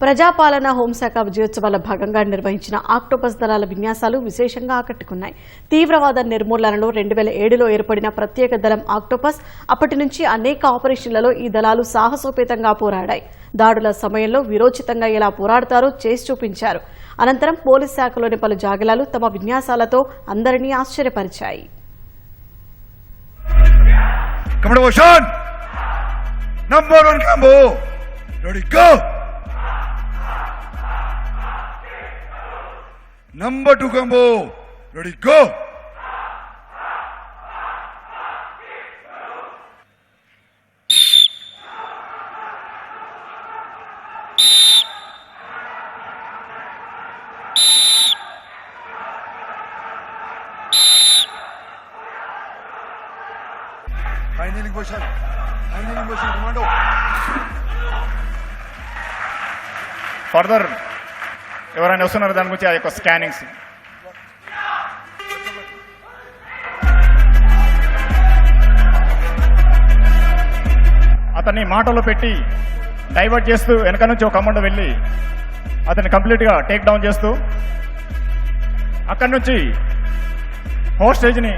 ప్రజాపాలన హోంశాఖ విజయోత్సవాల భాగంగా నిర్వహించిన ఆక్టోపస్ దళాల విన్యాసాలు విశేషంగా ఆకట్టుకున్నాయి తీవ్రవాద నిర్మూలనలో రెండు వేల ఏడులో ఏర్పడిన ప్రత్యేక దళం ఆక్టోపస్ అప్పటి నుంచి అనేక ఆపరేషన్లలో ఈ దళాలు సాహసోపేతంగా పోరాడాయి దాడుల సమయంలో విరోచితంగా ఎలా పోరాడతారో చేసి చూపించారు అనంతరం పోలీస్ శాఖలోని పలు జాగిలాలు తమ విన్యాసాలతో అందరినీ ఆశ్చర్యపరిచాయి Number one combo! Ready, go! Number two combo ready go finally further ఎవరైనా వస్తున్నారు దాని గురించి ఆ యొక్క స్కానింగ్స్? అతన్ని మాటలో పెట్టి డైవర్ట్ చేస్తూ వెనక నుంచి ఒక అమౌంట్ వెళ్ళి అతన్ని కంప్లీట్గా టేక్ డౌన్ చేస్తూ అక్కడి నుంచి హోస్టేజ్ని